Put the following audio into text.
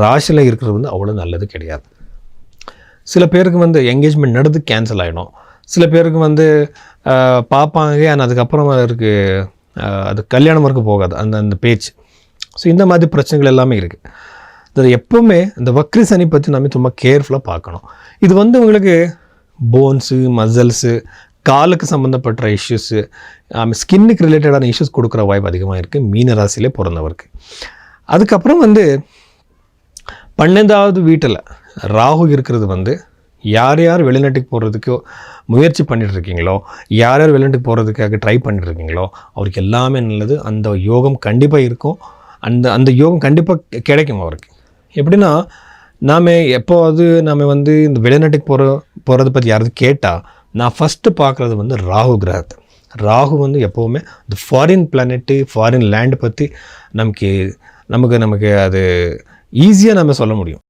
ராசியில் இருக்கிறது வந்து அவ்வளோ நல்லது கிடையாது. சில பேருக்கு வந்து என்கேஜ்மெண்ட் நடந்து கேன்சல் ஆகிடும் சில பேருக்கு வந்து பார்ப்பாங்க ஆனால் அதுக்கப்புறம் அவருக்கு அது கல்யாணம் வரைக்கும் போகாது. அந்த அந்த பேச்சு. ஸோ இந்த மாதிரி பிரச்சனைகள் எல்லாமே இருக்குது இது எப்போவுமே இந்த வக்ரி சனி பற்றி நம்ம ரொம்ப கேர்ஃபுல்லாக பார்க்கணும். இது வந்து உங்களுக்கு போன்ஸு மசில்ஸு காலுக்கு சம்மந்தப்பட்ட இஷ்யூஸு ஸ்கின்னுக்கு ரிலேட்டடான இஷ்யூஸ் கொடுக்குற வாய்ப்பு அதிகமாக இருக்குது மீன ராசியிலே பிறந்தவருக்கு. அதுக்கப்புறம் வந்து பன்னெண்டாவது வீட்டில் ராகு இருக்கிறது வந்து யார் யார் வெளிநாட்டுக்கு போகிறதுக்கு முயற்சி பண்ணிட்டு இருக்கீங்களோ யார் யார் வெளிநாட்டுக்கு போகிறதுக்காக ட்ரை பண்ணிட்டு இருக்கீங்களோ அவருக்கு எல்லாமே நல்லது. அந்த யோகம் கண்டிப்பாக இருக்கும். அந்த அந்த யோகம் கண்டிப்பாக கிடைக்கும் அவருக்கு. எப்படின்னா நாம் எப்போவது நாம் வந்து இந்த வெளிநாட்டுக்கு போகிற போகிறத பற்றி யாராவது கேட்டால் நான் ஃபஸ்ட்டு பார்க்குறது வந்து ராகு கிரகத்தை. ராகு வந்து எப்போவுமே இந்த ஃபாரின் பிளானெட்டு ஃபாரின் லேண்ட் பற்றி நமக்கு நமக்கு நமக்கு அது ஈஸியாக நம்ம சொல்ல முடியும்.